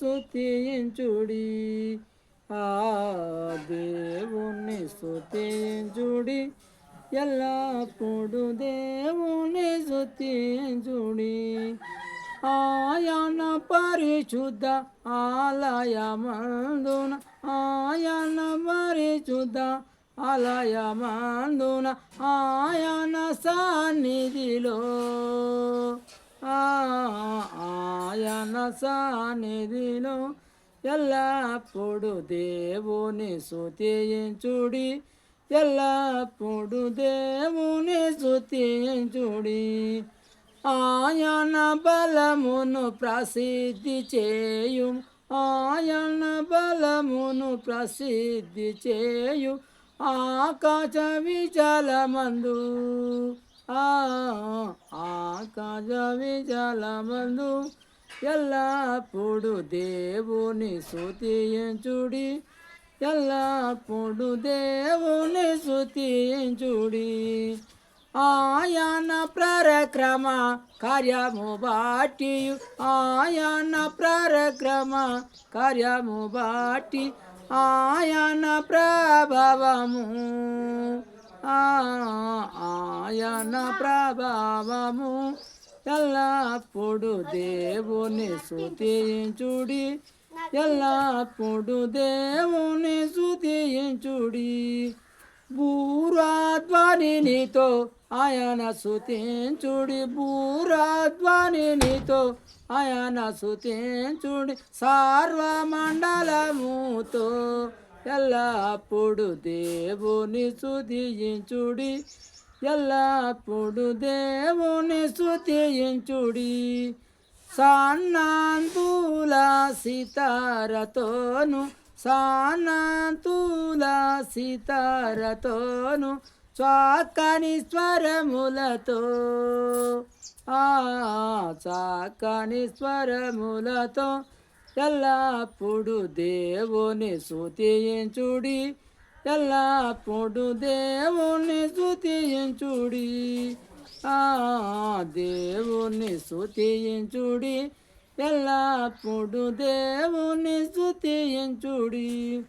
స్థుతించుడి ఆ దేవుణ్ణి స్థుతించుడి ఎల్లప్పుడు దేవుని స్తుతించుడి ఆయన పరిశుద్ధ ఆలయమందున ఆయన పరిశుద్ధ ఆలయమందున ఆయన సన్నిధిలో ఆ, ఆయన సన్నిధిలో ఎల్లప్పుడు దేవుని స్తుతించుడి ఎల్లప్పుడు దేవుని స్తుతించుడి. ఆయన బలమును ప్రసిద్ధి చేయు ఆయన బలమును ప్రసిద్ధి చేయు ఆకాశ విజలమందు. ఆకాశ విజలమందు. ఎల్లప్పుడు దేవుని స్తుతించుడి. ఎల్లప్పుడు దేవుని స్తుతించుడి. ఆయన ప్రరక్రమ కార్యము బాటి ఆయన ప్రరక్రమ కార్యము బాటి. ఆయన ప్రభావము. ఆయన ప్రభావము. ఎల్లప్పుడు దేవుని స్తుతించుడి. ఎల్లప్పుడు దేవుని స్తుతించుడి. బూరాధ్వనితో ఆయన సుతించుడి బూరాధ్వనితో ఆయన సుతించుడి సార్వమండలముతో ఎల్లప్పుడు దేవుని సుధించుడి ఎల్లప్పుడు దేవుని సుతించుడి సాన్నాంతుల సితారతోను సాన్నాంతుల సితారతోను చాకని స్వరములతో. ఆ చాకని స్వరములతో ఎల్లప్పుడు దేవుని స్తుతించుడి. ఎల్లప్పుడు దేవుని స్తుతించుడి. ఆ దేవుని స్తుతించుడి. ఎల్లప్పుడు దేవుని స్తుతించుడి.